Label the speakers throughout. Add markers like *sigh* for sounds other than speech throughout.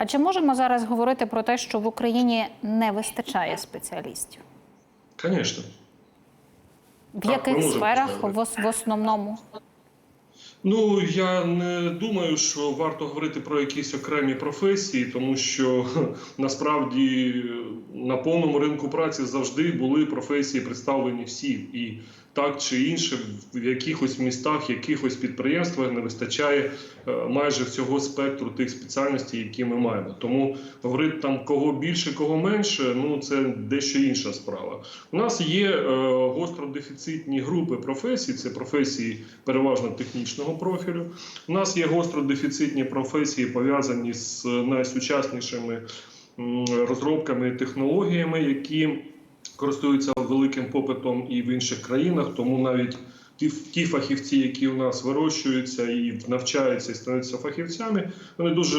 Speaker 1: А чи можемо зараз говорити про те, що в Україні не вистачає спеціалістів?
Speaker 2: Звісно.
Speaker 1: В
Speaker 2: Так,
Speaker 1: яких сферах в, в основному?
Speaker 2: Ну я не думаю, що варто говорити про якісь окремі професії, тому що насправді на повному ринку праці завжди були професії представлені всі, і так чи інше, в якихось містах, якихось підприємствах не вистачає е, майже всього спектру тих спеціальностей, які ми маємо. Тому говорити там кого більше, кого менше, ну це дещо інша справа. У нас є е, гостродефіцитні групи професій, це професії переважно технічного профілю. У нас є гостродефіцитні професії, пов'язані з найсучаснішими розробками і технологіями, які користуються великим попитом і в інших країнах. Тому навіть ті, ті фахівці, які у нас вирощуються і навчаються і становляться фахівцями, вони дуже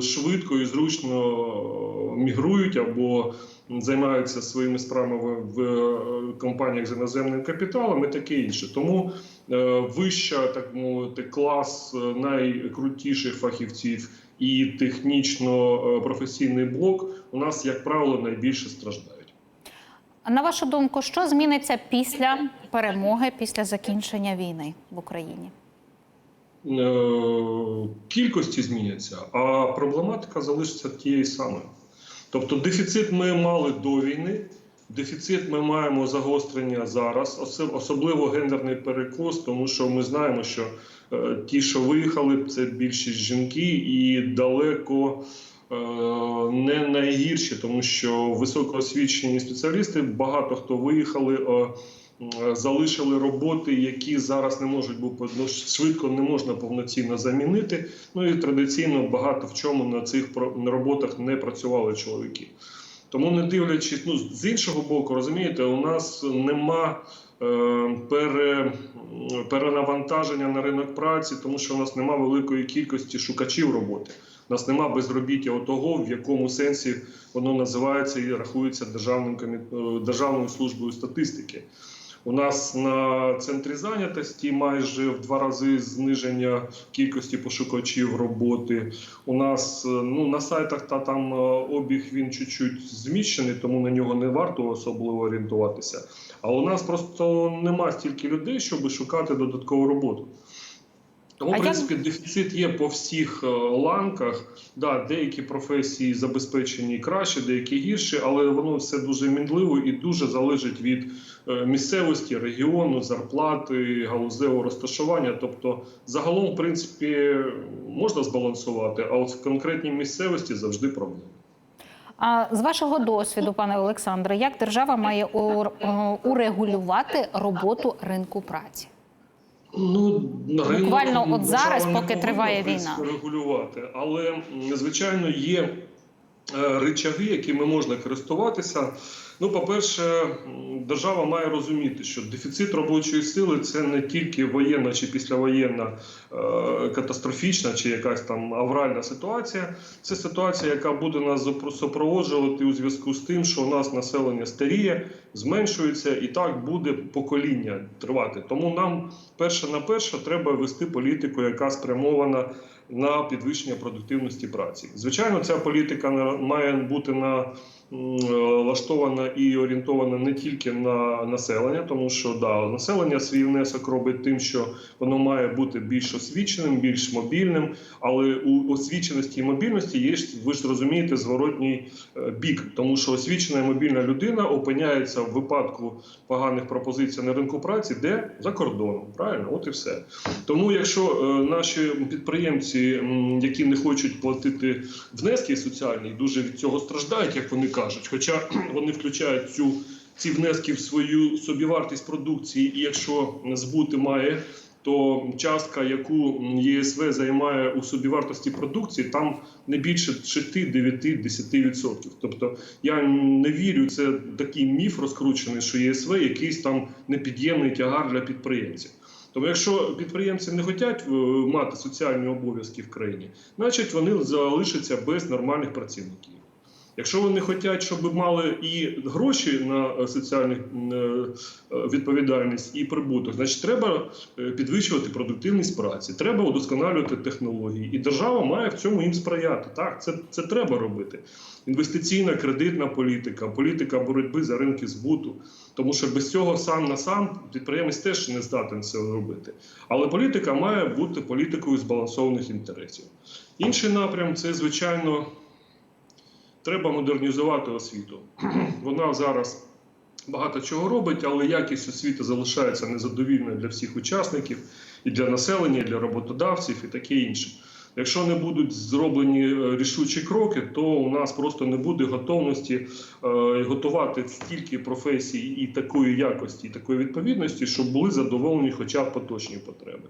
Speaker 2: швидко і зручно мігрують або займаються своїми справами в, е, компаніях з іноземним капіталом і таке інше. Тому е, вища, так мовити, клас е, найкрутіших фахівців і технічно-професійний блок у нас, як правило, найбільше страждають.
Speaker 1: На вашу думку, що зміниться після перемоги, після закінчення війни в Україні?
Speaker 2: Е, кількості зміняться, а проблематика залишиться тією самою. Тобто, дефіцит ми мали до війни, дефіцит ми маємо загострення зараз, особливо гендерний перекос, тому що ми знаємо, що е, ті, що виїхали, це більшість жінки, і далеко не найгірші, тому що високоосвічені спеціалісти, багато хто виїхали. е, Залишили роботи, які зараз не можуть бути ну, швидко не можна повноцінно замінити. Ну і традиційно багато в чому на цих роботах не працювали чоловіки. Тому, не дивлячись, ну з іншого боку, розумієте, у нас нема е, пере, перенавантаження на ринок праці, тому що у нас нема великої кількості шукачів роботи. У нас нема безробіття отого, в якому сенсі воно називається і рахується державним е, державною службою статистики. У нас на центрі зайнятості майже в два рази зниження кількості пошукачів роботи. У нас е, ну на сайтах та там е, обіг він чуть-чуть зміщений, тому на нього не варто особливо орієнтуватися. А у нас просто нема стільки людей, щоб шукати додаткову роботу. Тому, в принципі, дефіцит є по всіх е, ланках. Да, деякі професії забезпечені краще, деякі гірше, але воно все дуже мінливо і дуже залежить від е, місцевості, регіону, зарплати, галузевого розташування. Тобто, загалом, в принципі, можна збалансувати, а от в конкретній місцевості завжди проблема.
Speaker 1: А з вашого досвіду, пане Олександре, як держава має е, урегулювати роботу ринку праці?
Speaker 2: Ну ринок
Speaker 1: Буквально от зараз, поки триває війна.
Speaker 2: регулювати, але звичайно є речаги, якими можна користуватися. Ну, по-перше, держава має розуміти, що дефіцит робочої сили це не тільки воєнна чи післявоєнна е, катастрофічна чи якась там авральна ситуація. Це ситуація, яка буде нас супроводжувати у зв'язку з тим, що у нас населення старіє, зменшується, і так буде покоління тривати. Тому нам перше на перше треба вести політику, яка спрямована на підвищення продуктивності праці. Звичайно, ця політика має бути на м, е, і орієнтована не тільки на населення, тому що да, населення свій внесок робить тим, що воно має бути більш освіченим, більш мобільним. Але у освіченості і мобільності є ви ж розумієте, зворотній е, бік, тому що освічена і мобільна людина опиняється в випадку поганих пропозицій на ринку праці, де за кордоном. Правильно, от і все. Тому, якщо е, наші підприємці, м, які не хочуть платити внески соціальні, дуже від цього страждають, як вони кажуть, хоча *clears throat* вони включають цю. Ці внески в свою собівартість продукції, і якщо збути має, то частка, яку ЄСВ займає у собівартості продукції, там не більше 6, 9, 10%. Тобто я не вірю, це такий міф розкручений, що ЄСВ якийсь там непід'ємний тягар для підприємців. Тому, якщо підприємці не хочуть е, мати соціальні обов'язки в країні, значить вони залишаться без нормальних працівників. Якщо вони хочуть, щоб мали і гроші на е, соціальну е, е, відповідальність і прибуток, значить треба підвищувати продуктивність праці, треба удосконалювати технології, і держава має в цьому їм сприяти. Так, це, це треба робити. Інвестиційна кредитна політика, політика боротьби за ринки збуту. Тому що без цього сам на сам підприємець теж не здатен це робити. Але політика має бути політикою збалансованих інтересів. Інший напрям це, звичайно, треба модернізувати освіту. *clears throat* Вона зараз багато чого робить, але якість освіти залишається незадовільною для всіх учасників, і для населення, і для роботодавців, і таке інше. Якщо не будуть зроблені е, рішучі кроки, то у нас просто не буде готовності е, готувати стільки професій і такої якості, і такої відповідності, щоб були задоволені хоча б поточні потреби.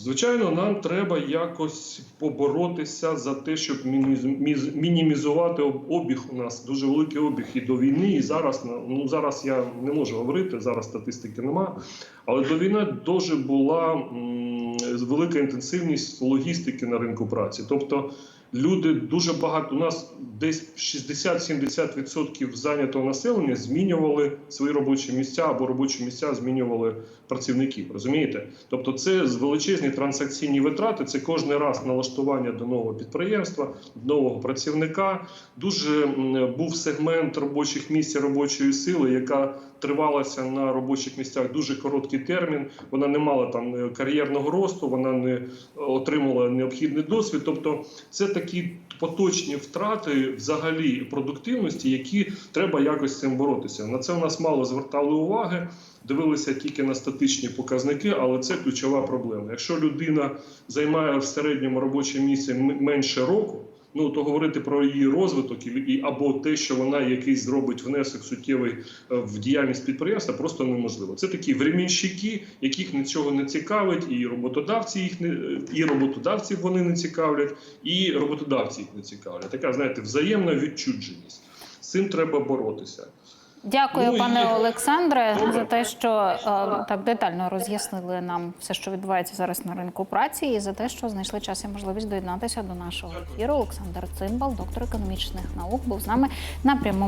Speaker 2: Звичайно, нам треба якось поборотися за те, щоб мінімізувати обіг. У нас дуже великий обіг і до війни, і зараз ну зараз я не можу говорити. Зараз статистики нема. Але до війни дуже була м, велика інтенсивність логістики на ринку праці. Тобто люди дуже багато у нас десь 60-70% зайнятого населення змінювали свої робочі місця або робочі місця змінювали працівників. Розумієте? Тобто, це величезні транзакційні витрати. Це кожен раз налаштування до нового підприємства, нового працівника. Дуже був сегмент робочих місць робочої сили, яка тривалася на робочих місцях дуже короткий термін. Вона не мала там е, кар'єрного росту, вона не отримала необхідний досвід. Тобто, це такі поточні втрати взагалі продуктивності, які треба якось з цим боротися. На це у нас мало звертали уваги. Дивилися тільки на статичні показники, але це ключова проблема. Якщо людина займає в середньому робоче місце менше року, ну то говорити про її розвиток і, і або те, що вона якийсь зробить внесок суттєвий е, в діяльність підприємства, просто неможливо. Це такі времінщики, яких нічого не цікавить, і роботодавці їх не і роботодавців вони не цікавлять, і роботодавці їх не цікавлять. Така знаєте, взаємна відчудженість. З цим треба боротися.
Speaker 1: Дякую,
Speaker 2: Ну, і-
Speaker 1: пане Олександре,
Speaker 2: Добре.
Speaker 1: за те, що е, так детально роз'яснили нам все, що відбувається зараз на ринку праці, і за те, що знайшли час і можливість доєднатися до нашого ефіру. Олександр Цимбал, доктор економічних наук, був з нами на прямому.